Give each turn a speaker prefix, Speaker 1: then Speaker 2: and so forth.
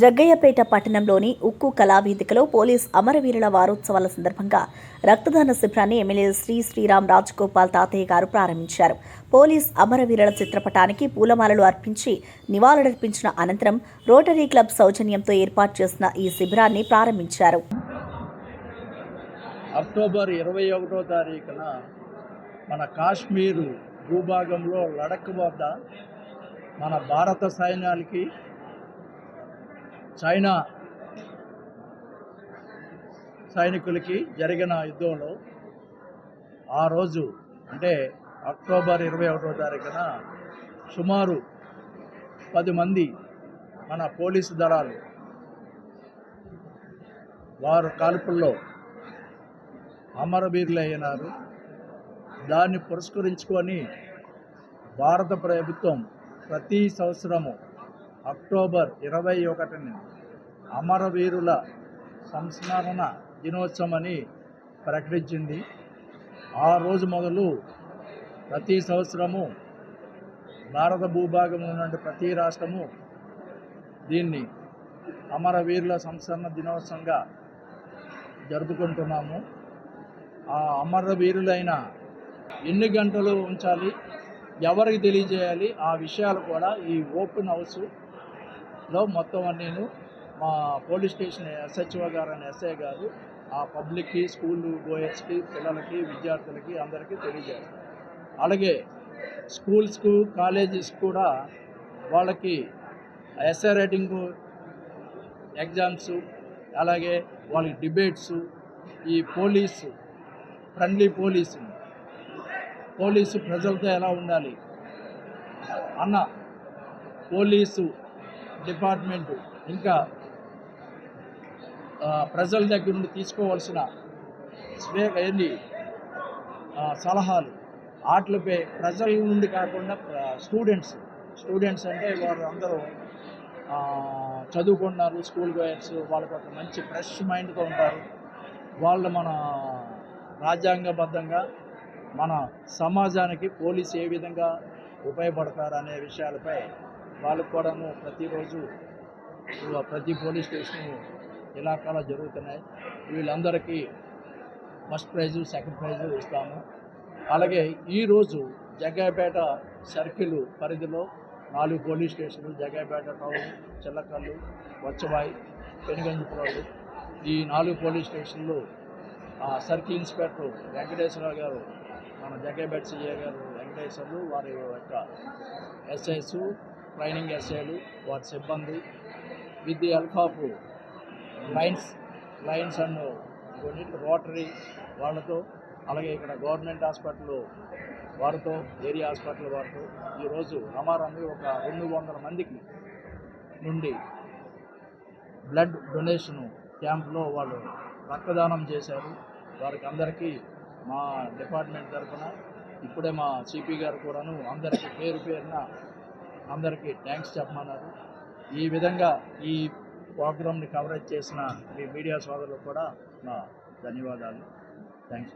Speaker 1: జగ్గయ్యపేట పట్టణంలోని ఉక్కు కళావేదికలో పోలీస్ అమరవీరుల వారోత్సవాల సందర్భంగా రక్తదాన శిబిరాన్ని ఎమ్మెల్యే శ్రీ శ్రీరామ్ రాజగోపాల్ తాతయ్య గారు ప్రారంభించారు. పోలీస్ అమరవీరుల చిత్రపటానికి పూలమాలలు అర్పించి నివాళులర్పించిన అనంతరం రోటరీ క్లబ్ సౌజన్యంతో ఏర్పాటు చేసిన ఈ శిబిరాన్ని ప్రారంభించారు.
Speaker 2: అక్టోబర్ ఇరవై ఒకటో తారీఖున మన కాశ్మీరు భూభాగంలో లడక్ వద్ద మన భారత సైన్యానికి చైనా సైనికులకి జరిగిన యుద్ధంలో ఆ రోజు అంటే అక్టోబర్ ఇరవై ఒకటో తారీఖున సుమారు పది మంది మన పోలీసు దళాలు వారు కాల్పుల్లో అమరవీరులు అయినారు దాన్ని పురస్కరించుకొని భారత ప్రభుత్వం ప్రతి సంవత్సరము అక్టోబర్ ఇరవై ఒకటిని అమరవీరుల సంస్మరణ దినోత్సవమని ప్రకటించింది. ఆ రోజు మొదలు ప్రతి సంవత్సరము భారత భూభాగంలో ఉన్న ప్రతి రాష్ట్రము దీన్ని అమరవీరుల సంస్మరణ దినోత్సవంగా జరుపుకుంటున్నాము. ఆ అమరవీరులైన ఎన్ని గంటలు ఉంచాలి ఎవరికి తెలియజేయాలి ఆ విషయాలు కూడా ఈ ఓపెన్ హౌస్ లో మొత్తం నేను మా పోలీస్ స్టేషన్ ఎస్హెచ్ఓ గారు అని ఎస్ఐ గారు ఆ పబ్లిక్కి స్కూల్ గోయర్స్కి పిల్లలకి విద్యార్థులకి అందరికీ తెలియజేస్తారు అలాగే స్కూల్స్కు కాలేజెస్ కూడా వాళ్ళకి ఎస్ఐ రైటింగ్ ఎగ్జామ్స్ అలాగే వాళ్ళకి డిబేట్స్ ఈ పోలీసు ఫ్రెండ్లీ పోలీసు పోలీసు ప్రజలతో ఎలా ఉండాలి అన్న పోలీసు డిపార్ట్మెంట్ ఇంకా ప్రజల దగ్గర నుండి తీసుకోవాల్సిన స్వే ఏంటి సలహాలు. ఆటలపై ప్రజల నుండి కాకుండా స్టూడెంట్స్. స్టూడెంట్స్ అంటే వారు అందరూ చదువుకున్నారు స్కూల్ గోయర్స్ వాళ్ళకి ఒక మంచి ఫ్రెష్ మైండ్తో ఉంటారు. వాళ్ళు మన రాజ్యాంగబద్ధంగా మన సమాజానికి పోలీస్ ఏ విధంగా ఉపయోగపడతారు అనే విషయాలపై వాళ్ళకు కూడాను ప్రతిరోజు ప్రతి పోలీస్ స్టేషన్ ఇలాకాలో జరుగుతున్నాయి. వీళ్ళందరికీ ఫస్ట్ ప్రైజు సెకండ్ ప్రైజు ఇస్తాము. అలాగే ఈరోజు జగ్గాపేట సర్కిల్ పరిధిలో నాలుగు పోలీస్ స్టేషన్లు జగ్గాపేట టౌన్ చిల్లకల్లు వచ్చబాయి పెనుగంజిపురాలు ఈ నాలుగు పోలీస్ స్టేషన్లు ఆ, సర్కిల్ ఇన్స్పెక్టర్ వెంకటేశ్వరరావు గారు మన జగ్గాపేట సిఐ గారు వెంకటేశ్వర్లు వారి యొక్క ఎస్ఐస్ ట్రైనింగ్ ఎస్ఏలు వారి సిబ్బంది with the help of Lions Lions and కొన్ని రోటరీ వాళ్ళతో అలాగే ఇక్కడ గవర్నమెంట్ హాస్పిటల్ వారితో ఏరియా హాస్పిటల్ వారితో ఈరోజు అమారాన్ని ఒక రెండు వందల మందికి నుండి బ్లడ్ డొనేషన్ క్యాంప్లో వాళ్ళు రక్తదానం చేశారు. వారికి అందరికీ మా డిపార్ట్మెంట్ తరఫున ఇప్పుడే మా సిపి గారు కూడాను అందరికీ పేరు పేరున అందరికీ థ్యాంక్స్ చెప్పమన్నారు. ఈ విధంగా ఈ ప్రోగ్రామ్ని కవరేజ్ చేసిన మీ మీడియా సోదరులకు కూడా నా ధన్యవాదాలు. థ్యాంక్స్